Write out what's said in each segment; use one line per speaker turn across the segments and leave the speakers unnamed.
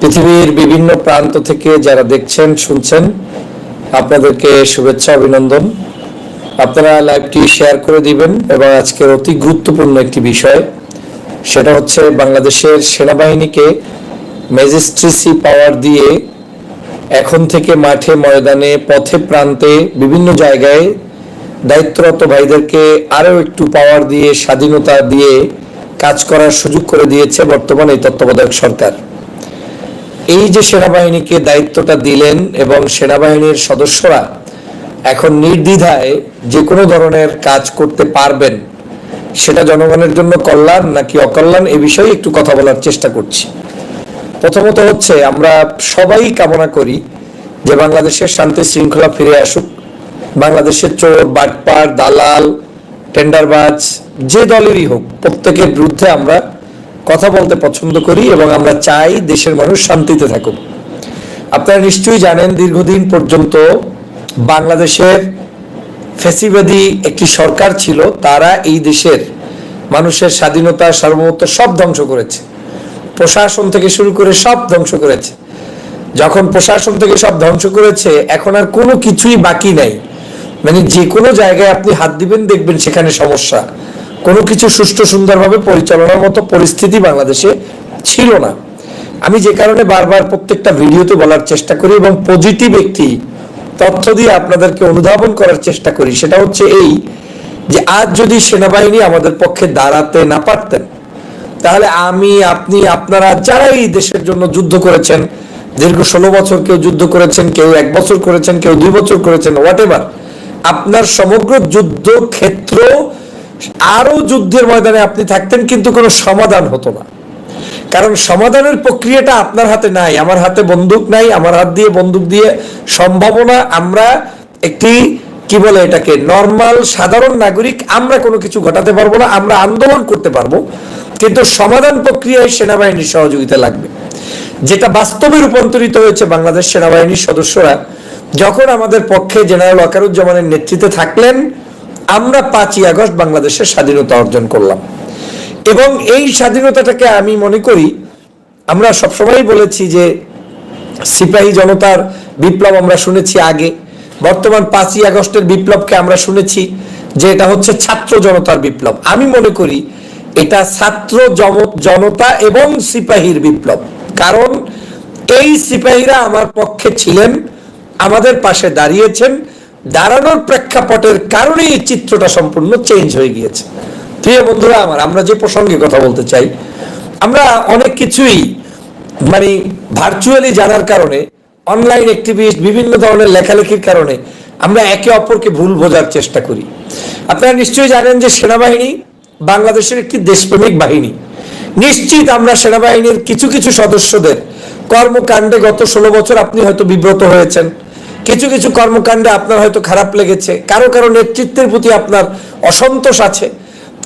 পৃথিবীর বিভিন্ন প্রান্ত থেকে যারা দেখছেন, শুনছেন, আপনাদেরকে শুভেচ্ছা, অভিনন্দন। আপনারা লাইভটি শেয়ার করে দিবেন এবং আজকের অতি গুরুত্বপূর্ণ একটি বিষয়, সেটা হচ্ছে বাংলাদেশের সেনাবাহিনীকে ম্যাজিস্ট্রেসি পাওয়ার দিয়ে এখন থেকে মাঠে ময়দানে, পথে প্রান্তে, বিভিন্ন জায়গায় দায়িত্বরত ভাইদেরকে আরও একটু পাওয়ার দিয়ে, স্বাধীনতা দিয়ে কাজ করার সুযোগ করে দিয়েছে বর্তমান এই তত্ত্বাবধায়ক সরকার। এই যে সেনাবাহিনীকে দায়িত্বটা দিলেন এবং সেনাবাহিনীর সদস্যরা এখন নির্দ্বিধায় যে কোনো ধরনের কাজ করতে পারবেন, সেটা জনগণের জন্য কল্যাণ নাকি অকল্যাণ, এ বিষয়ে একটু কথা বলার চেষ্টা করছি। প্রথমত হচ্ছে, আমরা সবাই কামনা করি যে বাংলাদেশের শান্তি শৃঙ্খলা ফিরে আসুক। বাংলাদেশের চোর, বাটপার, দালাল, টেন্ডারবাজ, যে দলেরই হোক, প্রত্যেকের বিরুদ্ধে আমরা কথা বলতে পছন্দ করি এবং আমরা চাই দেশের মানুষ শান্তিতে থাকুক। আপনারা নিশ্চয়ই জানেন দীর্ঘদিন পর্যন্ত বাংলাদেশের ফেসিবাদী একটি সরকার ছিল, তারা এই দেশের মানুষের স্বাধীনতা, সার্বভৌমত্ব সব ধ্বংস করেছে। প্রশাসন থেকে শুরু করে সব ধ্বংস করেছে। যখন প্রশাসন থেকে সব ধ্বংস করেছে, এখন আর কোনো কিছুই বাকি নাই। মানে যে কোনো জায়গায় আপনি হাত দিবেন, দেখবেন সেখানে সমস্যা। কোনো কিছু সুষ্ঠু সুন্দরভাবে পরিচালনার মতো পরিস্থিতি বাংলাদেশে ছিল না। আমি যে কারণে বারবার প্রত্যেকটা ভিডিওতে বলার চেষ্টা করি এবং পজিটিভ একটি তথ্য দিয়ে আপনাদেরকে অনুধাবন করার চেষ্টা করি, সেটা হচ্ছে এই যে আজ যদি সেনাবাহিনী আমাদের পক্ষে দাঁড়াতে না পারতেন, তাহলে আমি, আপনি, আপনারা যারাই দেশের জন্য যুদ্ধ করেছেন, দীর্ঘ ষোলো বছর কেউ যুদ্ধ করেছেন, কেউ এক বছর করেছেন, কেউ দুই বছর করেছেন হোয়াট আপনার সমগ্র যুদ্ধ আরও যুদ্ধের ময়দানে আপনি থাকতেন কিন্তু কোনো সমাধান হতো না। কারণ সমাধানের প্রক্রিয়াটা আপনার হাতে নাই, আমার হাতে বন্দুক নাই, আমার হাত দিয়ে বন্দুক দিয়ে সম্ভাবনা আমরা একটি, কি বলে এটাকে নর্মাল সাধারণ নাগরিক আমরা কোনো কিছু ঘটাতে পারব না, আমরা আন্দোলন করতে পারব। কিন্তু সমাধান প্রক্রিয়ায় সেনাবাহিনীর সহযোগিতা লাগবে। যেটা বাস্তবে রূপান্তরিত হয়েছে বাংলাদেশ সেনাবাহিনীর সদস্যরা, যখন আমাদের পক্ষে জেনারেল ওয়াকারুজ্জামানের নেতৃত্বে থাকলেন আমরা পাঁচই আগস্ট বাংলাদেশের স্বাধীনতা অর্জন করলাম। এবং এই স্বাধীনতাটাকে আমি মনে করি, আমরা সবসময় বলেছি যে সিপাহী জনতার বিপ্লব আমরা শুনেছি আগে। বর্তমান পাঁচই আগস্টের বিপ্লবকে আমরা শুনেছি যে এটা হচ্ছে ছাত্র জনতার বিপ্লব। আমি মনে করি এটা ছাত্র জনতা এবং সিপাহীর বিপ্লব। কারণ এই সিপাহীরা আমার পক্ষে ছিলেন, আমাদের পাশে দাঁড়িয়েছেন দাঁড়ানোর প্রেক্ষাপটের কারণে এই চিত্রটা সম্পূর্ণ চেঞ্জ হয়ে গিয়েছে। প্রিয় বন্ধুরা আমার, আমরা যে প্রসঙ্গে কথা বলতে চাই, আমরা অনেক কিছুই মানে ভার্চুয়ালি জানার কারণে অনলাইন অ্যাক্টিভিস্ট বিভিন্ন ধরনের লেখালেখির কারণে, আমরা একে অপরকে ভুল বোঝার চেষ্টা করি। আপনারা নিশ্চয়ই জানেন যে সেনাবাহিনী বাংলাদেশের একটি দেশপ্রেমিক বাহিনী। নিশ্চিত আমরা সেনাবাহিনীর কিছু কিছু সদস্যদের কর্মকাণ্ডে গত ষোলো বছর আপনি হয়তো বিব্রত হয়েছেন। কিছু কিছু কর্মকাণ্ডে আপনার হয়তো খারাপ লেগেছে। কারও কারও নেতৃত্বের প্রতি আপনার অসন্তোষ আছে।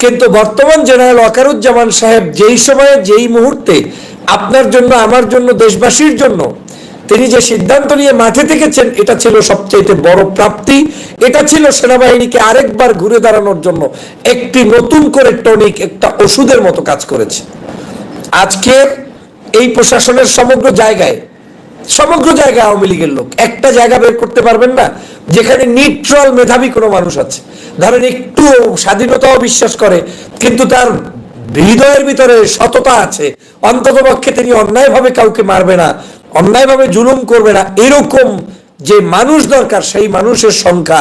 কিন্তু বর্তমান জেনারেল ওয়াকারুজ্জামান সাহেব যেই সময়ে, যেই মুহূর্তে আপনার জন্য, আমার জন্য, দেশবাসীর জন্য তিনি যে সিদ্ধান্ত নিয়ে মাঠে থেকেছেন, এটা ছিল সবচেয়ে বড় প্রাপ্তি। এটা ছিল সেনাবাহিনীকে আরেকবার ঘুরে দাঁড়ানোর জন্য একটি নতুন করে টনিক, একটা ওষুধের মতো কাজ করেছে। আজকের এই প্রশাসনের সমগ্র জায়গায় সমগ্র জায়গায় আওয়ামী লীগের লোক। একটা জায়গা বের করতে পারবেন না, যেখানে নিউট্রাল মেধাবী কোনো মানুষ আছে। ধরেন একটু স্বাধীনতাও বিশ্বাস করে, কিন্তু তার হৃদয়ের ভিতরে সততা আছে। অন্তত পক্ষে তিনি অন্যায়ভাবে কাউকে মারবে না, অন্যায়ভাবে জুলুম করবে না, এরকম যে মানুষ দরকার, সেই মানুষের সংখ্যা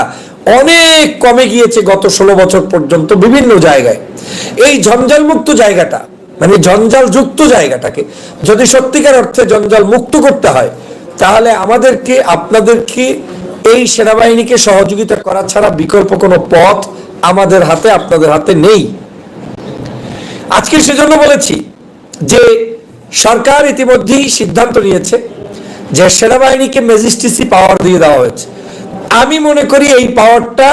অনেক কমে গিয়েছে গত ষোলো বছর পর্যন্ত বিভিন্ন জায়গায়। এই জঞ্জালমুক্ত জায়গাটা মানে জঞ্জাল যুক্ত জায়গাটাকে। যদি সত্যিকার অর্থে জঞ্জাল মুক্ত করতে হয়, তাহলে আমাদেরকে, আপনাদেরকে এই সেনাবাহিনীকে সহযোগিতা করা ছাড়া বিকল্প কোনো পথ আমাদের হাতে, আপনাদের হাতে নেই। আজকে সেজন্য বলেছি যে সরকার ইতিমধ্যেই সিদ্ধান্ত নিয়েছে যে সেনাবাহিনীকে ম্যাজিস্ট্রেসি পাওয়ার দিয়ে দেওয়া হয়েছে। আমি মনে করি এই পাওয়ারটা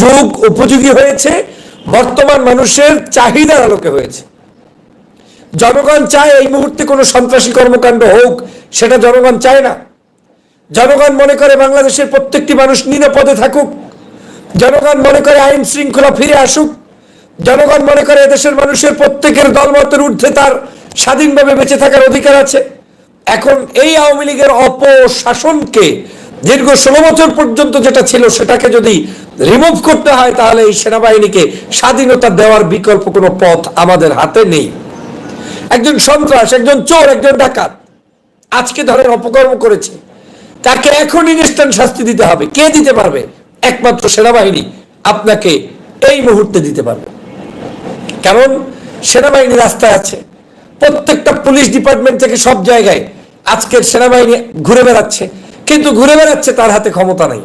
যুগ উপযোগী হয়েছে, বর্তমান মানুষের চাহিদার আলোকে হয়েছে। জনগণ চায় এই মুহূর্তে কোনো সন্ত্রাসী কর্মকাণ্ড হোক, সেটা জনগণ চায় না। জনগণ মনে করে বাংলাদেশের প্রত্যেকটি মানুষ নিরাপদে থাকুক। জনগণ মনে করে আইন শৃঙ্খলা ফিরে আসুক। জনগণ মনে করে এদেশের মানুষের প্রত্যেকের দলমতের ঊর্ধ্বে তার স্বাধীনভাবে বেঁচে থাকার অধিকার আছে। এখন এই আওয়ামী লীগের অপশাসনকে দীর্ঘ ষোলো বছর পর্যন্ত যেটা ছিল সেটাকে যদি রিমুভ করতে হয়, তাহলে এই সেনাবাহিনীকে স্বাধীনতা দেওয়ার বিকল্প কোনো পথ আমাদের হাতে নেই। একজন সন্ত্রাস, একজন চোর, একজন ডাকাত। আজকে ধরেন অপকর্ম করেছে। তাকে এখন ইনস্ট্যান্ট শাস্তি দিতে হবে। কে দিতে পারবে? একমাত্র সেনাবাহিনী আপনাকে এই মুহূর্তে দিতে পারবে। কারণ সেনাবাহিনী রাস্তায় আছে। প্রত্যেকটা পুলিশ ডিপার্টমেন্ট থেকে সব জায়গায় আজকের সেনাবাহিনী ঘুরে বেড়াচ্ছে। কিন্তু ঘুরে বেড়াচ্ছে তার হাতে ক্ষমতা নাই।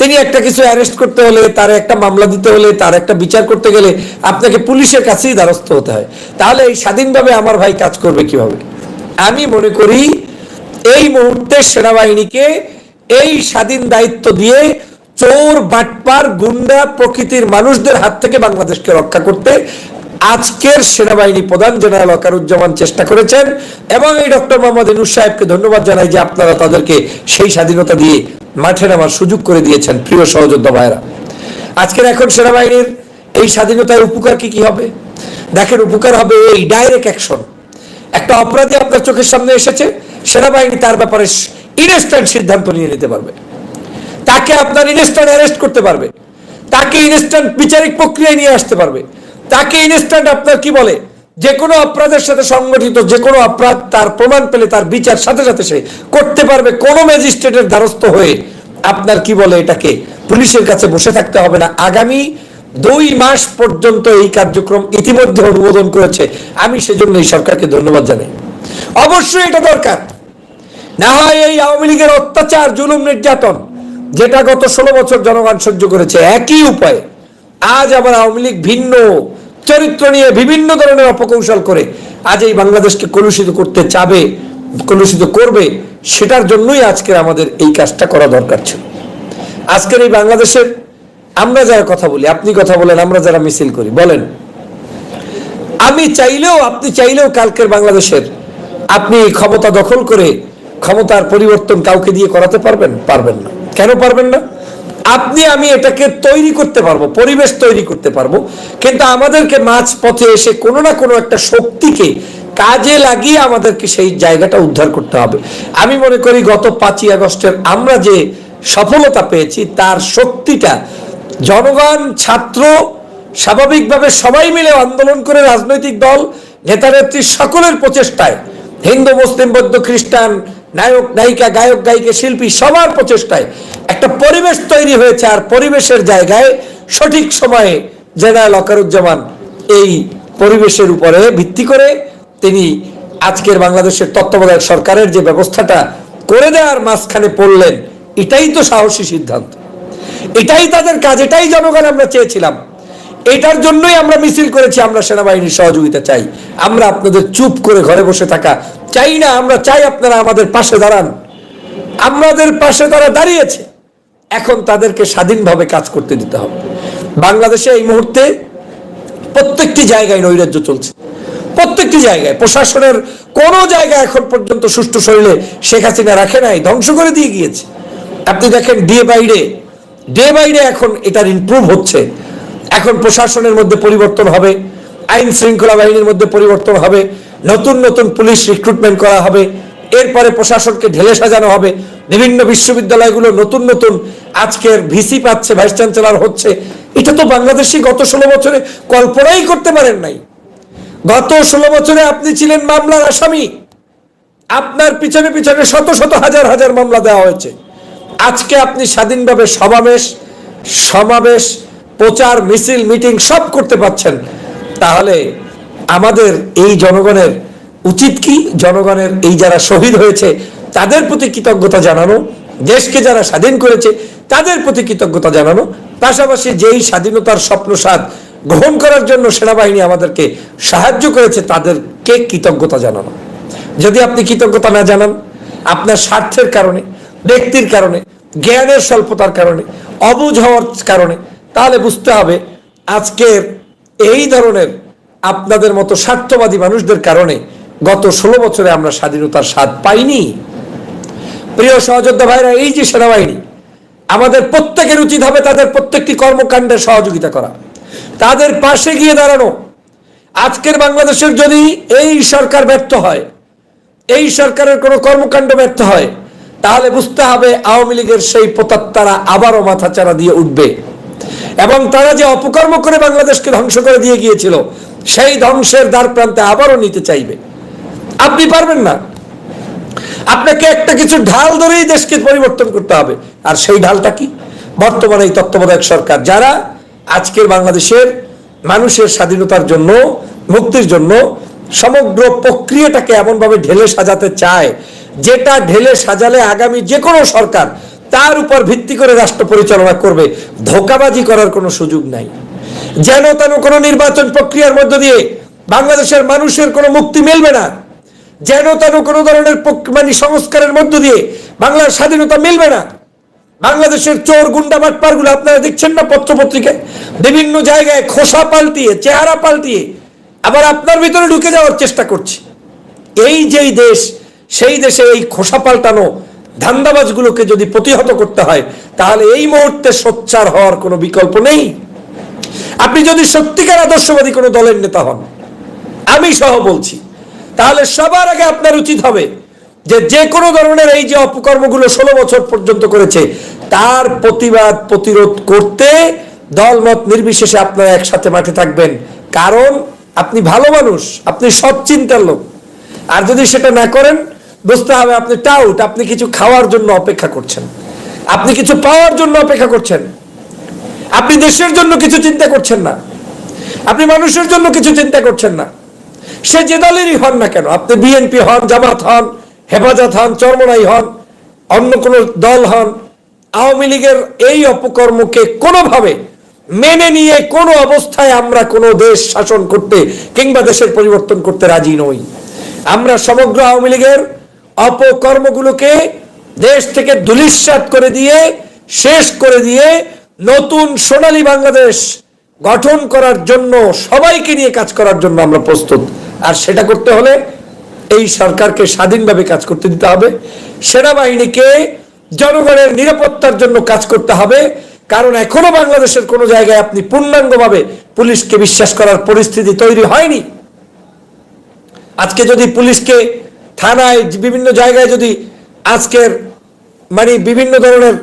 তিনি একটা কিছু অ্যারেস্ট করতে হলে, তার একটা মামলা দিতে হলে, তার একটা বিচার করতে গেলে আপনাকে পুলিশের কাছেই দ্বারস্থ হতে হয়। তাহলে এই স্বাধীনভাবে আমার ভাই কাজ করবে কীভাবে? আমি মনে করি এই মুহূর্তে সেনাবাহিনীকে এই স্বাধীন দায়িত্ব দিয়ে চোর, বাটপার, গুন্ডা প্রকৃতির মানুষদের হাত থেকে বাংলাদেশকে রক্ষা করতে আজকের সেনাবাহিনী প্রধান জেনারেল অকারুজ্জামান চেষ্টা করেছেন এবং এই ডক্টর মোহাম্মদ ইনুস সাহেবকে ধন্যবাদ জানাই যে আপনারা তাদেরকে সেই স্বাধীনতা দিয়ে মাঠে নামার সুযোগ করে দিয়েছেন প্রিয় সহযোদ্ধা ভাইরা। আজকের এখন সেনাবাহিনীর এই স্বাধীনতার উপকার কি কি হবে? দেখেন, উপকার হবে এই ডাইরেক্ট অ্যাকশন একটা অপরাধী আপনার চোখের সামনে এসেছে, সেনাবাহিনী তার ব্যাপারে ইনস্ট্যান্ট সিদ্ধান্ত নিয়ে নিতে পারবে। তাকে আপনার ইনস্ট্যান্ট অ্যারেস্ট করতে পারবে। তাকে ইনস্ট্যান্ট বিচারিক প্রক্রিয়ায় নিয়ে আসতে পারবে। তাকে ইনস্ট্যান্ট আপনার কি বলে? যে কোনো অপরাধের সাথে সংগঠিত যে কোনো অপরাধ তার প্রমাণ পেলে, তার বিচার সাথে সাথে সে করতে পারবে কোনো ম্যাজিস্ট্রেটের দ্বারস্থ হয়ে। আপনার কি বলে এটাকে? পুলিশের কাছে বসে থাকতে হবে না। আগামী দুই মাস পর্যন্ত এই কার্যক্রম ইতিমধ্যে অনুমোদন করেছে। আমি সেজন্য এই সরকারকে ধন্যবাদ জানাই। অবশ্যই এটা দরকার। না হয় এই আওয়ামী লীগের অত্যাচার, জুলুম, নির্যাতন, যেটা গত ষোলো বছর জনগণ সহ্য করেছে, একই উপায়ে আজ আবার আওয়ামী লীগ ভিন্ন চরিত্র নিয়ে বিভিন্ন ধরনের অপকৌশল করে আজ এই বাংলাদেশকে কলুষিত করতে চাবে, কলুষিত করবে, সেটার জন্যই আজকের আমাদের এই কাজটা করা দরকার ছিল। আজকের এই বাংলাদেশের আমরা যারা কথা বলি, আপনি কথা বলেন, আমরা যারা মিছিল করি, বলেন। আমি চাইলেও, আপনি চাইলেও কালকের বাংলাদেশের আপনি ক্ষমতা দখল করে ক্ষমতার পরিবর্তন কাউকে দিয়ে করাতে পারবেন? পারবেন না। কেন পারবেন না? আপনি, আমি এটাকে তৈরি করতে পারব, পরিবেশ তৈরি করতে পারব। কিন্তু আমাদেরকে মাঝ পথে এসে কোনো না কোনো একটা শক্তিকে কাজে লাগিয়ে আমাদেরকে সেই জায়গাটা উদ্ধার করতে হবে। আমি মনে করি গত পাঁচই আগস্টের আমরা যে সফলতা পেয়েছি, তার শক্তিটা জনগণ, ছাত্র, স্বাভাবিকভাবে সবাই মিলে আন্দোলন করে রাজনৈতিক দল নেতা নেত্রী সকলের প্রচেষ্টায় হিন্দু, মুসলিম, বৌদ্ধ, খ্রিস্টান নায়ক নায়িকা গায়ক, গায়িকা, শিল্পী সবার প্রচেষ্টায় একটা পরিবেশ তৈরি হয়েছে আর পরিবেশের জায়গায় সঠিক সময়ে জেনারেল অকারুজ্জামান এই পরিবেশের উপরে ভিত্তি করে তিনি আজকের বাংলাদেশের তত্ত্বাবধায়ক সরকারের যে ব্যবস্থাটা করে দেওয়ার মাঝখানে পড়লেন, এটাই তো সাহসী সিদ্ধান্ত। এটাই তাদের কাজ, এটাই জনগণ আমরা চেয়েছিলাম। এটার জন্যই আমরা মিছিল করেছি, আমরা সেনাবাহিনীর সহযোগিতা চাই। আমরা আপনাদের চুপ করে ঘরে বসে থাকা চাই না, আমরা চাই আপনারা আমাদের পাশে দাঁড়ান। আমাদের পাশে তারা দাঁড়িয়েছে। এখন তাদেরকে স্বাধীনভাবে কাজ করতে দিতে হবে। বাংলাদেশে এই মুহূর্তে প্রত্যেকটি জায়গায় নৈরাজ্য চলছে। প্রত্যেকটি জায়গায়, প্রশাসনের কোনো জায়গায় এখন পর্যন্ত সুষ্ঠু শরীরে শেখ হাসিনা রাখে নাই, ধ্বংস করে দিয়ে গিয়েছে। আপনি দেখেন, day by day day by day এখন এটার ইমপ্রুভ হচ্ছে। এখন প্রশাসনের মধ্যে পরিবর্তন হবে, আইন শৃঙ্খলা বাহিনীর মধ্যে পরিবর্তন হবে, নতুন নতুন পুলিশ রিক্রুটমেন্ট করা হবে, এরপরে প্রশাসনকে ঢেলে সাজানো হবে, বিভিন্ন বিশ্ববিদ্যালয়গুলো নতুন নতুন আজকের ভিসি পাচ্ছে, ভাইস চ্যান্সেলর হচ্ছে। এটা তো বাংলাদেশি গত ষোলো বছরে কল্পনাই করতে পারেন নাই। গত ষোলো বছরে আপনি ছিলেন মামলার আসামি। আপনার পিছনে পিছনে শত শত হাজার হাজার মামলা দেওয়া হয়েছে। আজকে আপনি স্বাধীনভাবে সমাবেশ সমাবেশ প্রচার, মিছিল, মিটিং সব করতে পারছেন। তাহলে আমাদের এই জনগণের উচিত কি? জনগণের এই যারা শহীদ হয়েছে, তাদের প্রতি কৃতজ্ঞতা জানানো, দেশকে যারা স্বাধীন করেছে, তাদের প্রতি কৃতজ্ঞতা জানানো, পাশাপাশি যেই স্বাধীনতার স্বপ্নসাদ গ্রহণ করার জন্য সেনাবাহিনী আমাদেরকে সাহায্য করেছে, তাদেরকে কৃতজ্ঞতা জানানো। যদি আপনি কৃতজ্ঞতা না জানান, আপনার স্বার্থের কারণে, ব্যক্তির কারণে, জ্ঞানের স্বল্পতার কারণে, অবুঝ হওয়ার কারণে তাহলে বুঝতে হবে আজকের এই ধরনের আপনাদের মতো স্বার্থবাদী মানুষদের কারণে গত ষোলো বছরে আমরা স্বাধীনতার স্বাদ পাইনি। প্রিয় সহযোদ্ধা ভাইরা, এই যে সেনাবাহিনী, আমাদের প্রত্যেকের উচিত হবে তাদের প্রত্যেকটি কর্মকাণ্ডে সহযোগিতা করা। তাদের পাশে গিয়ে দাঁড়ানো। আজকের বাংলাদেশের যদি এই সরকার ব্যর্থ হয়, এই সরকারের কোনো কর্মকাণ্ড ব্যর্থ হয়, তাহলে বুঝতে হবে আওয়ামী লীগের সেই প্রতাত্তারা আবারও মাথাচাড়া দিয়ে উঠবে। এবং তারা যে অপকর্ম করে বাংলাদেশকে ধ্বংস করে দিয়ে গিয়েছিল, সেই ধ্বংসের দ্বার প্রান্তে আবারও নিতে চাইবে। আপনি পারবেন না। আপনাকে একটা কিছু ঢাল ধরেই দেশকে পরিবর্তন করতে হবে। আর সেই ঢালটা কি? বর্তমানে এই তত্ত্বাবধায়ক সরকার, যারা আজকের বাংলাদেশের মানুষের স্বাধীনতার জন্য, মুক্তির জন্য সমগ্র প্রক্রিয়াটাকে এমনভাবে ঢেলে সাজাতে চায়, যেটা ঢেলে সাজালে আগামী যে কোনো সরকার তার উপর ভিত্তি করে রাষ্ট্র পরিচালনা করবে। ধোকাবাজি করার কোনো সুযোগ নাই। যেন তেন কোনো নির্বাচন প্রক্রিয়ার মধ্য দিয়ে বাংলাদেশের মানুষের কোনো মুক্তি মিলবে না। যেন তেন কোনো ধরনের মানে সংস্কারের মধ্য দিয়ে বাংলার স্বাধীনতা মিলবে না। বাংলাদেশের চোর গুন্ডা বাটপারগুলো আপনারা দেখছেন না পত্রপত্রিকায়? বিভিন্ন জায়গায় খোসা পাল্টিয়ে, চেহারা পাল্টিয়ে আবার আপনার ভিতরে ঢুকে যাওয়ার চেষ্টা করছে। এই যেই দেশ, সেই দেশে এই খোসা পাল্টানো ধান্দাবাজগুলোকে যদি প্রতিহত করতে হয়, তাহলে এই মুহূর্তে সোচ্চার হওয়ার কোনো বিকল্প নেই। আপনি যদি সত্যিকার আদর্শবাদী কোনো দলের নেতা হন, আমি সহ বলছি, তাহলে সবার আগে আপনার উচিত হবে যে যে কোনো ধরনের এই যে অপকর্মগুলো ষোলো বছর পর্যন্ত করেছে, তার প্রতিবাদ প্রতিরোধ করতে দলমত নির্বিশেষে আপনারা একসাথে মাঠে থাকবেন। কারণ আপনি ভালো মানুষ, আপনি সৎ চিন্তার লোক। আর যদি সেটা না করেন বুঝতে হবে, আপনি টাউট আপনি কিছু খাওয়ার জন্য অপেক্ষা করছেন। আপনি কিছু পাওয়ার জন্য অপেক্ষা করছেন। আপনি দেশের জন্য কিছু চিন্তা করছেন না। আপনি মানুষের জন্য কিছু চিন্তা করছেন না। সে যে দলেরই হন না কেন, আপনি বিএনপি হন, জামাত হন, হেফাজত হন, চরমনাই হন, অন্য কোনো দল হন, আওয়ামী লীগের এই অপকর্মকে কোনোভাবে মেনে নিয়ে কোনো অবস্থায় আমরা কোনো দেশ শাসন করতে কিংবা দেশের পরিবর্তন করতে রাজি নই। আমরা সমগ্র আওয়ামী লীগের অপকর্মগুলোকে দেশ থেকে ধুলিস্বাত করে দিয়ে, শেষ করে দিয়ে নতুন সোনালী বাংলাদেশ গঠন করার জন্য, সবাইকে নিয়ে কাজ করার জন্য আমরা প্রস্তুত। আর সেটা করতে হলে এই সরকারকে স্বাধীনভাবে কাজ করতে দিতে হবে। সেনাবাহিনীকে জনগণের নিরাপত্তার জন্য কাজ করতে হবে। কারণ এখনও বাংলাদেশের কোনো জায়গায় আপনি পূর্ণাঙ্গভাবে পুলিশকে বিশ্বাস করার পরিস্থিতি তৈরি হয়নি। আজকে যদি পুলিশকে থানায় বিভিন্ন জায়গায় যদি আজকের মানে বিভিন্ন ধরনের,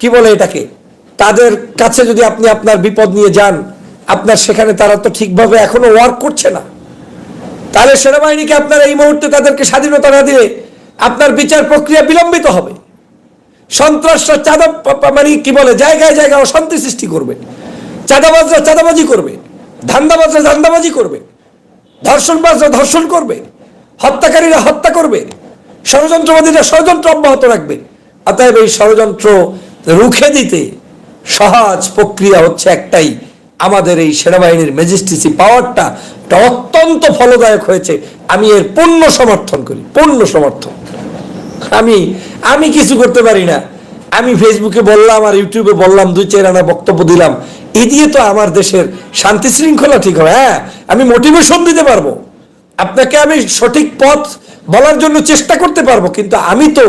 কি বলে এটাকে, তাদের কাছে যদি আপনি আপনার বিপদ নিয়ে যান, আপনার সেখানে তারা তো ঠিকভাবে এখনও ওয়ার্ক করছে না। তাহলে সেনাবাহিনীকে আপনার এই মুহূর্তে তাদেরকে স্বাধীনতা না দিলে আপনার বিচার প্রক্রিয়া বিলম্বিত হবে। সন্ত্রাসরা চাঁদা মানে কি বলে, জায়গায় জায়গায় অশান্তি সৃষ্টি করবে। চাঁদাবাজরা চাঁদাবাজি করবে। ধান্দাবাজরা ধান্দাবাজি করবে। ধর্ষণবাজরা ধর্ষণ করবে। হত্যাকারীরা হত্যা করবে ষড়যন্ত্রবাদীরা ষড়যন্ত্র অব্যাহত রাখবে অতএব এই ষড়যন্ত্র রুখে দিতে সহজ প্রক্রিয়া হচ্ছে একটাই, আমাদের এই সেনাবাহিনীর ম্যাজিস্ট্রেসি পাওয়ারটা অত্যন্ত ফলদায়ক হয়েছে। আমি এর পূর্ণ সমর্থন করি, পূর্ণ সমর্থন। আমি আমি কিছু করতে পারি না। আমি ফেসবুকে বললাম আর ইউটিউবে বললাম, দুই চার আনা বক্তব্য দিলাম। এ দিয়ে তো আমার দেশের শান্তি শৃঙ্খলা ঠিক হবে। হ্যাঁ আমি মোটিভেশন দিতে পারব। আপনাকে আমি সঠিক পথ বলার জন্য চেষ্টা করতে পারব, কিন্তু আমি তো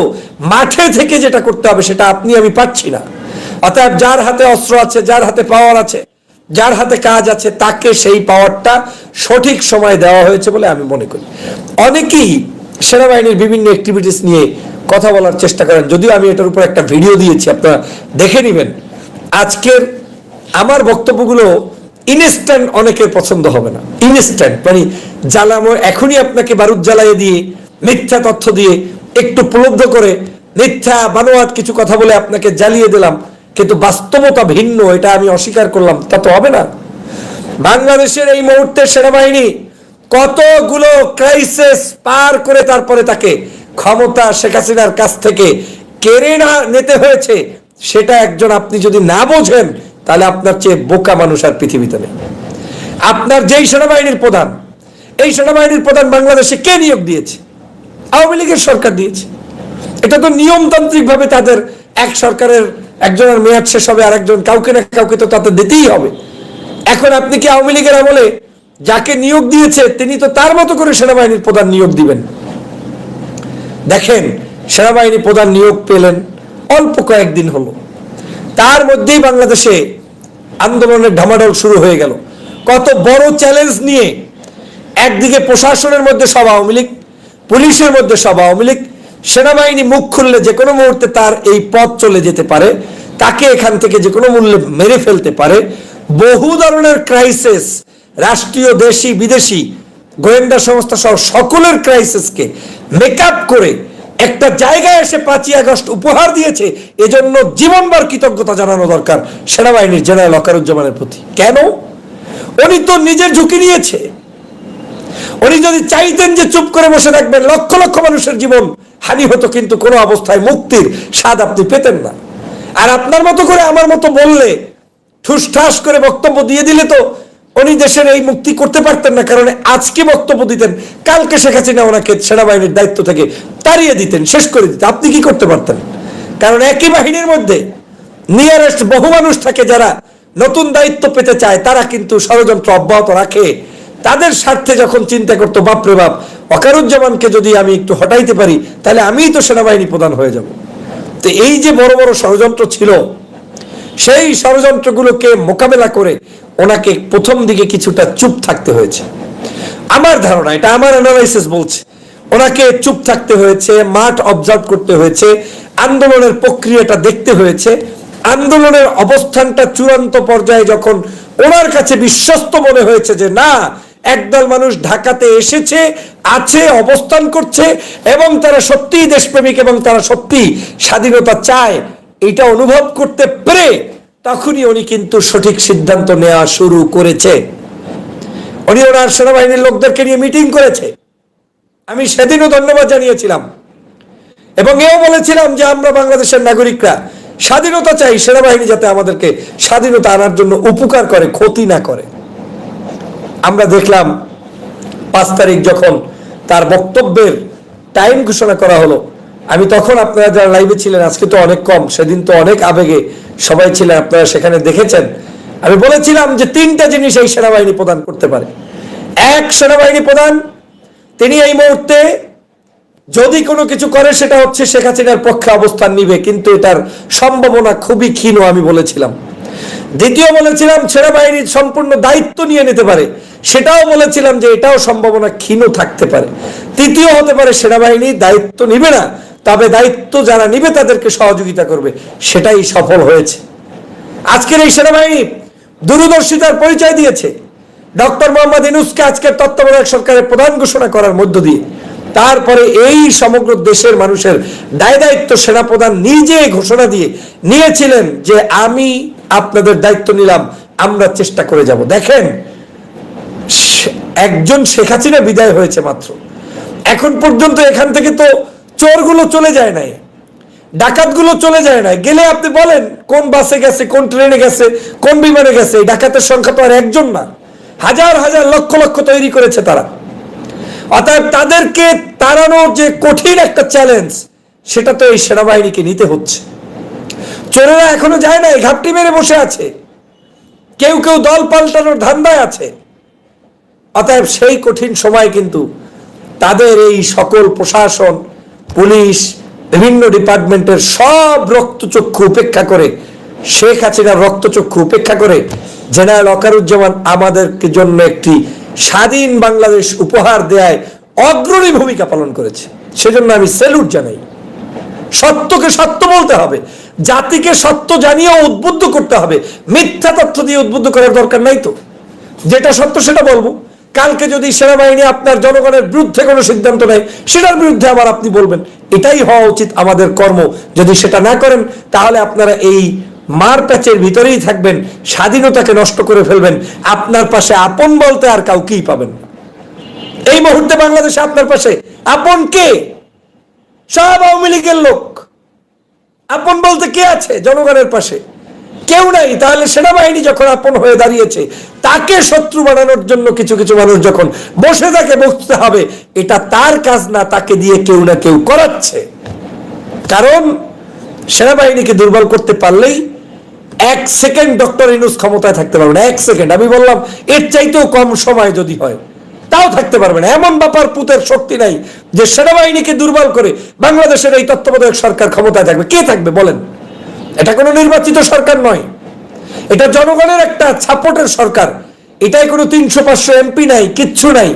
মাঠে থেকে যেটা করতে হবে সেটা আপনি আমি পাচ্ছি না। অতএব যার হাতে অস্ত্র আছে, যার হাতে পাওয়ার আছে, যার হাতে কাজ আছে, তাকে সেই পাওয়ারটা সঠিক সময় দেওয়া হয়েছে বলে আমি মনে করি। অনেকেই সেনাবাহিনীর বিভিন্ন অ্যাক্টিভিটিস নিয়ে কথা বলার চেষ্টা করেন। যদিও আমি এটার উপর একটা ভিডিও দিয়েছি, আপনারা দেখে নেবেন। আজকের আমার বক্তব্যগুলো ইনস্ট্যান্ট অনেকের পছন্দ হবে না। ইনস্ট্যান্ট মানে জ্বালামো এখনই আপনাকে বারুদ জ্বালাইয়ে দিয়ে, মিথ্যা তথ্য দিয়ে, একটু প্রলব্ধ করে, মিথ্যা বানোয়াট কিছু কথা বলে আপনাকে জ্বালিয়ে দিলাম, কিন্তু বাস্তবতা ভিন্ন, এটা আমি অস্বীকার করলাম, তা তো হবে না। বাংলাদেশের এই মুহূর্তে সেনাবাহিনী কতগুলো ক্রাইসিস পার করে তারপরে তাকে ক্ষমতা শেখ হাসিনার কাছ থেকে কেড়ে না নিতে হয়েছে, সেটা একজন আপনি যদি না বোঝেন তাহলে আপনার চেয়ে বোকা মানুষ আর পৃথিবীতে নেই। আপনার যেই সেনাবাহিনীর প্রধান, এই সেনাবাহিনীর প্রধান বাংলাদেশে কে নিয়োগ দিয়েছে? আওয়ামী লীগের সরকার দিয়েছে। এটা তো নিয়মতান্ত্রিক ভাবে তাদের এক সরকারের একজনের মেয়াদ শেষ হবে আর একজন কাউকে না কাউকে তো তাতে দিতেই হবে। এখন আপনি কি আওয়ামী লীগের আমলে যাকে নিয়োগ দিয়েছে, তিনি তো তার মতো করে সেনাবাহিনীর প্রধান নিয়োগ দিবেন? দেখেন, সেনাবাহিনী প্রধান নিয়োগ পেলেন অল্প কয়েকদিন হলো। তার মধ্যেই বাংলাদেশে আন্দোলনের ঢামাডোল শুরু হয়ে গেল। কত বড় চ্যালেঞ্জ নিয়ে একদিকে প্রশাসনের মধ্যে সব আওয়ামী লীগ, পুলিশের মধ্যে সব আওয়ামী লীগ, সেনাবাহিনী মুখ খুললে যে কোনো মুহূর্তে তার এই পথ চলে যেতে পারে, তাকে এখান থেকে যে কোনো মূল্যে মেরে ফেলতে পারে। বহু ধরনের ক্রাইসিস রাষ্ট্রীয়, দেশি, বিদেশি, গোয়েন্দা সংস্থা সহ সকলের ক্রাইসিসকে মেকআপ করে একটা জায়গায় এসে পাঁচই আগস্ট উপহার দিয়েছে, এজন্য জীবনবার কৃতজ্ঞতা জানানো দরকার সেনাবাহিনীর জেনারেল অকারুজ্জামানের প্রতি। কেন? উনি তো নিজের ঝুঁকি নিয়েছে। উনি যদি চাইতেন যে চুপ করে বসে থাকবেন, লক্ষ লক্ষ মানুষের জীবন হানি হতো, কিন্তু কোনো অবস্থায় মুক্তির স্বাদ আপনি পেতেন না। আর আপনার মতো করে আমার মতো বললে, ঠুসঠাস করে বক্তব্য দিয়ে দিলে তো উনি দেশের এই মুক্তি করতে পারতেন না, কারণ আজকে বক্তব্য দিতেন, কালকে শেখ হাসিনা ওনাকে সেনাবাহিনীর দায়িত্ব থেকে তাড়িয়ে দিতেন, শেষ করে দিতেন। আপনি কি করতে পারতেন? কারণ একই বাহিনীর মধ্যে নিয়ারেস্ট বহু মানুষ থাকে যারা নতুন দায়িত্ব পেতে চায়, তারা কিন্তু ষড়যন্ত্র অব্যাহত রাখে। তাদের স্বার্থে যখন চিন্তা করতো, বাপরে বাপ, অকারুজ্জামানকে যদি আমি একটু হটাইতে পারি, তাহলে আমিই তো সেনাবাহিনী প্রধান হয়ে যাব। তো এই যে বড় বড় ষড়যন্ত্র ছিল, সেই ষড়যন্ত্রগুলোকে মোকাবেলা করে ওনাকে প্রথম দিকে কিছুটা চুপ থাকতে হয়েছে। আমার ধারণা, এটা আমার অ্যানালাইসিস বলছে, ওনাকে চুপ থাকতে হয়েছে, মাঠ অবজার্ভ করতে হয়েছে, আন্দোলনের প্রক্রিয়াটা দেখতে হয়েছে, আন্দোলনের অবস্থানটা চূড়ান্ত পর্যায়ে যখন ওনার কাছে বিশ্বস্ত মনে হয়েছে যে না, একদল মানুষ ঢাকাতে এসেছে, আছে, অবস্থান করছে, এবং তারা সত্যিই দেশপ্রেমিক এবং তারা সত্যি স্বাধীনতা চায়, এটা অনুভব করতে পেরে তখনই উনি কিন্তু সঠিক সিদ্ধান্ত নেওয়া শুরু করেছে। উনি ওনার সেনাবাহিনীর লোকদেরকে নিয়ে মিটিং করেছে। আমি সেদিনও ধন্যবাদ জানিয়েছিলাম। এবং এও বলেছিলাম যে আমরা বাংলাদেশের নাগরিকরা স্বাধীনতা চাই, সেনাবাহিনী যাতে আমাদেরকে স্বাধীনতা আনার জন্য উপকার করে, ক্ষতি না করে। আমরা দেখলাম পাঁচ তারিখ যখন তার বক্তব্যের টাইম ঘোষণা করা হলো আমি তখন আপনারা যারা লাইভে ছিলেন, আজকে তো অনেক কম, সেদিন তো অনেক আবেগে সবাই ছিলেন, আপনারা সেখানে দেখেছেন। আমি বলেছিলাম যে তিনটা জিনিস এই সেনাবাহিনী প্রদান করতে পারে। এক, সেনাবাহিনী প্রধান, তিনি এই মুহূর্তে যদি কোনো কিছু করে, সেটা হচ্ছে শেখ হাসিনার পক্ষে অবস্থান নিবে, কিন্তু এটার সম্ভাবনা খুবই ক্ষীণ আমি বলেছিলাম। দ্বিতীয় বলেছিলাম সেনাবাহিনীর সম্পূর্ণ দায়িত্ব নিয়ে নিতে পারে। সেটাও বলেছিলাম যে এটাও সম্ভাবনা ক্ষীণ থাকতে পারে। তৃতীয় হতে পারে, সেনাবাহিনী দায়িত্ব নিবে না। তবে দায়িত্ব যারা নিবে তাদেরকে সহযোগিতা করবে। সেটাই সফল হয়েছে। আজকের এই সেনাবাহিনী দূরদর্শিতার পরিচয় দিয়েছে। ডক্টর মোহাম্মদ ইনুসকে আজকের তত্ত্বাবধায়ক সরকারের প্রধান ঘোষণা করার মধ্য দিয়ে তারপরে এই সমগ্র দেশের মানুষের দায় দায়িত্ব সেনাপ্রধান নিজে ঘোষণা দিয়ে নিয়েছিলেন যে আমি আপনাদের দায়িত্ব নিলাম, আমরা চেষ্টা করে যাব। দেখেন, একজন শেখ হাসিনা বিদায় হয়েছে মাত্র। এখন পর্যন্ত এখান থেকে তো চোরগুলো চলে যায় নাই, ডাকাতগুলো চলে যায় না গেলে আপনি বলেন, কোন বাসে গেছে, কোন ট্রেনে গেছে, কোন বিমানে গেছে, এই ডাকাতের সংখ্যা তো আর একজন না। হাজার হাজার, লক্ষ লক্ষ তৈরি করেছে তারা। অতএব তাদেরকে তাড়ানোর যে কঠিন একটা চ্যালেঞ্জ সেটা তো এই সেনাবাহিনীকে নিতে হচ্ছে। চোরেরা এখনও যায় না ঘাপটি মেরে বসে আছে। কেউ কেউ দল পাল্টানোর ধান্দায় আছে। অতএব সেই কঠিন সময় কিন্তু তাদের এই সকল প্রশাসন পুলিশ, বিভিন্ন ডিপার্টমেন্টের সব রক্তচক্ষু উপেক্ষা করে, শেখ হাসিনার রক্তচক্ষু উপেক্ষা করে, জেনারেল অকারুজ্জামান আমাদের জন্য একটি স্বাধীন বাংলাদেশ উপহার দেয় অগ্রণী ভূমিকা পালন করেছে। সেজন্য আমি স্যালুট জানাই। সত্যকে সত্য বলতে হবে, জাতিকে সত্য জানিয়ে উদ্বুদ্ধ করতে হবে। মিথ্যা তথ্য দিয়ে উদ্বুদ্ধ করার দরকার নাই তো। যেটা সত্য সেটা বলব। কালকে যদি সেনাবাহিনী আপনার জনগণের বিরুদ্ধে কোনো সিদ্ধান্ত নেয়, সেটার বিরুদ্ধে আবার আপনি বলবেন। এটাই হওয়া উচিত আমাদের কর্ম। যদি সেটা না করেন, তাহলে আপনারা এই মার প্যাচের ভিতরেই থাকবেন, স্বাধীনতাকে নষ্ট করে ফেলবেন। আপনার পাশে আপন বলতে আর কাউকেই পাবেন এই মুহূর্তে বাংলাদেশে আপনার পাশে আপন কে? সব আওয়ামী লীগের লোক। আপন বলতে কে আছে জনগণের পাশে? কেউ নাই, তাহলে সেনাবাহিনী যখন আপন হয়ে দাঁড়িয়েছে, তাকে শত্রু বানানোর জন্য কিছু কিছু মানুষ যখন বসে থাকে, বসতে হবে, এটা তার কাজ না, তাকে দিয়ে কেউ না কেউ করাচ্ছে। কারণ সেনাবাহিনীকে দুর্বল করতে পারলেই এক সেকেন্ড ডক্টর ইনুস ক্ষমতায় থাকতে পারবে না এক সেকেন্ড। আমি বললাম, এর চাইতেও কম সময় যদি হয়, তাও থাকতে পারবে না এমন ব্যাপার পুতের শক্তি নাই যে সেনাবাহিনীকে দুর্বল করে বাংলাদেশের এই তত্ত্বাবধায়ক সরকার ক্ষমতায় থাকবে। কে থাকবে, বলেন? এটা কোনো নির্বাচিত সরকার নয়। এটা জনগণের একটা সাপোর্টের সরকার। এটাই কোনো তিনশো, পাঁচশো এমপি নাই, কিচ্ছু নাই।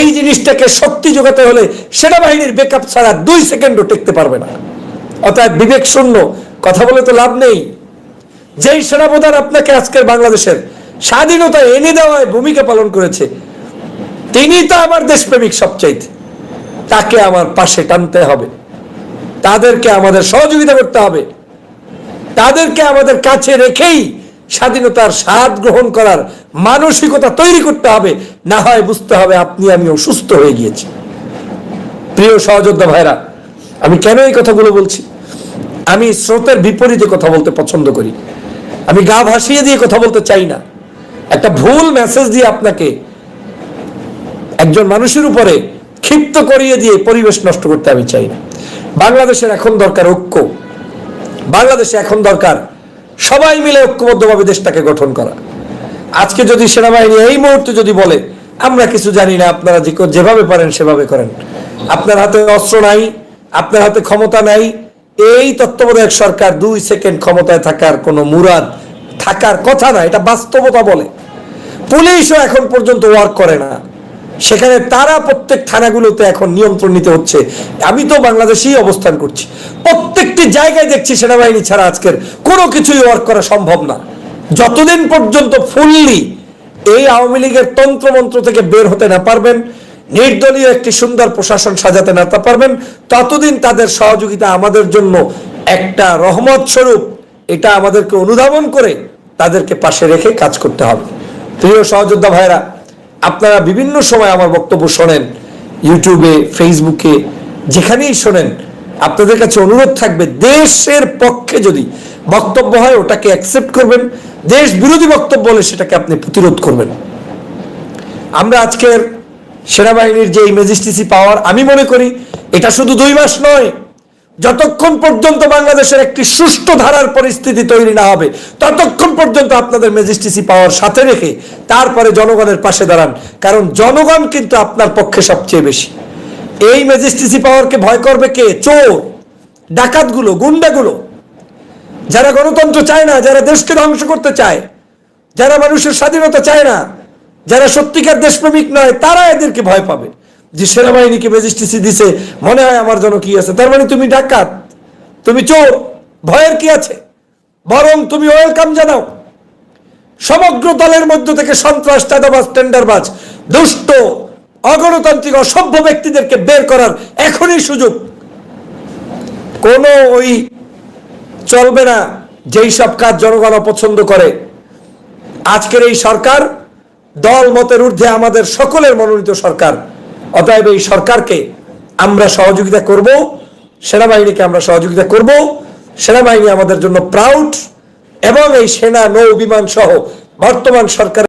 এই জিনিসটাকে শক্তি যোগাতে হলে সেনাবাহিনীর বেকআপ ছাড়া দুই সেকেন্ডও টেকতে পারবে না। অর্থাৎ বিবেক শূন্য, কথা বলে তো লাভ নেই। যেই সেনাপ্রধান আপনাকে আজকের বাংলাদেশের স্বাধীনতা এনে দেওয়ায় ভূমিকা পালন করেছে, তিনি তো আমার দেশপ্রেমিক সবচাইতে। তাকে আমার পাশে টানতে হবে। তাদেরকে আমাদের সহযোগিতা করতে হবে। তাদেরকে আমাদের কাছে রেখেই স্বাধীনতার স্বাদ গ্রহণ করার মানসিকতা তৈরি করতে হবে, না হয় বুঝতে হবে আপনি আমি অসুস্থ হয়ে গিয়েছি। প্রিয় সহযোদ্ধা ভাইরা, আমি কেন এই কথাগুলো বলছি? আমি স্রোতের বিপরীতে কথা বলতে পছন্দ করি। আমি গা ভাসিয়ে দিয়ে কথা বলতে চাই না। একটা ভুল মেসেজ দিয়ে আপনাকে একজন মানুষের উপরে ক্ষিপ্ত করিয়ে দিয়ে পরিবেশ নষ্ট করতে আমি চাই না। বাংলাদেশের এখন দরকার ঐক্য। বাংলাদেশে এখন দরকার সবাই মিলে ঐক্যবদ্ধভাবে দেশটাকে গঠন করা। আজকে যদি সেনাবাহিনী এই মুহূর্তে যদি বলে, আমরা কিছু জানি না, আপনারা যেভাবে পারেন সেভাবে করেন। আপনার হাতে অস্ত্র নাই, আপনার হাতে ক্ষমতা নাই, এই তত্ত্বাবধায়ক সরকার দুই সেকেন্ড ক্ষমতায় থাকার কোনো মুরাদ, থাকার কথা না, এটা বাস্তবতা বলে। পুলিশও এখন পর্যন্ত ওয়ার্ক করে না। সেখানে তারা প্রত্যেক থানাগুলোতে এখন নিয়ন্ত্রণ নিতে হচ্ছে। আমি তো বাংলাদেশেই অবস্থান করছি। প্রত্যেকটি জায়গায় দেখছি সেনাবাহিনী ছাড়া আজকের কোনো কিছুই ওয়ার্ক করা সম্ভব না। যতদিন পর্যন্ত ফুললি এই আওয়ামী লীগের তন্ত্রমন্ত্র থেকে বের হতে না পারবেন, নির্দলীয় একটি সুন্দর প্রশাসন সাজাতে না পারবেন, ততদিন তাদের সহযোগিতা আমাদের জন্য একটা রহমত স্বরূপ। এটা আমাদেরকে অনুধাবন করে তাদেরকে পাশে রেখে কাজ করতে হবে। প্রিয় সহযোদ্ধা ভাইরা আপনারা বিভিন্ন সময় আমার বক্তব্য শোনেন, ইউটিউবে, ফেসবুকে, যেখানেই শোনেন, আপনাদের কাছে অনুরোধ থাকবে, দেশের পক্ষে যদি বক্তব্য হয়, ওটাকে অ্যাকসেপ্ট করবেন, দেশ বিরোধী বক্তব্য হলে সেটাকে আপনি প্রতিরোধ করবেন। আমরা আজকের সেনাবাহিনীর যে ম্যাজিস্ট্রেসি পাওয়ার আমি মনে করি এটা শুধু দুই মাস নয় যতক্ষণ পর্যন্ত বাংলাদেশের একটি সুষ্ঠু ধারার পরিস্থিতি তৈরি না হবে, ততক্ষণ পর্যন্ত আপনাদের ম্যাজিস্ট্রেসি পাওয়ার সাথে রেখে তারপরে জনগণের পাশে দাঁড়ান, কারণ জনগণ কিন্তু আপনার পক্ষে সবচেয়ে বেশি। এই ম্যাজিস্ট্রেসি পাওয়ারকে ভয় করবে কে? চোর, ডাকাতগুলো, গুন্ডাগুলো। যারা গণতন্ত্র চায় না, যারা দেশকে ধ্বংস করতে চায়, যারা মানুষের স্বাধীনতা চায় না, যারা সত্যিকার দেশপ্রেমিক নয়, তারা এদেরকে ভয় পাবে। যে সেনাবাহিনীকে ম্যাজিস্ট্রেসি দিছে, মনে হয় আমার জন্য কি আছে? তার মানে তুমি ডাকাত, তুমি চোর, ভয়ের কি আছে? বরং তুমি ওয়েলকাম জানাও। সমগ্র দলের মধ্য থেকে সন্ত্রাস, চাঁদাবাজ, টেন্ডারবাজ, দুষ্ট, অগণতান্ত্রিক, অসভ্য ব্যক্তিদেরকে বের করার এখনই সুযোগ। কোনো ওই চলবে না, যেই সব কাজ জনগণ অপছন্দ করে। আজকের এই সরকার দল মতের ঊর্ধ্বে আমাদের সকলের মনোনীত সরকার। অতএব এই সরকারকে আমরা সহযোগিতা করব, সেনাবাহিনীকে আমরা সহযোগিতা করব, সেনাবাহিনী আমাদের জন্য প্রাউড এবং এই সেনা নৌ বিমান সহ বর্তমান সরকার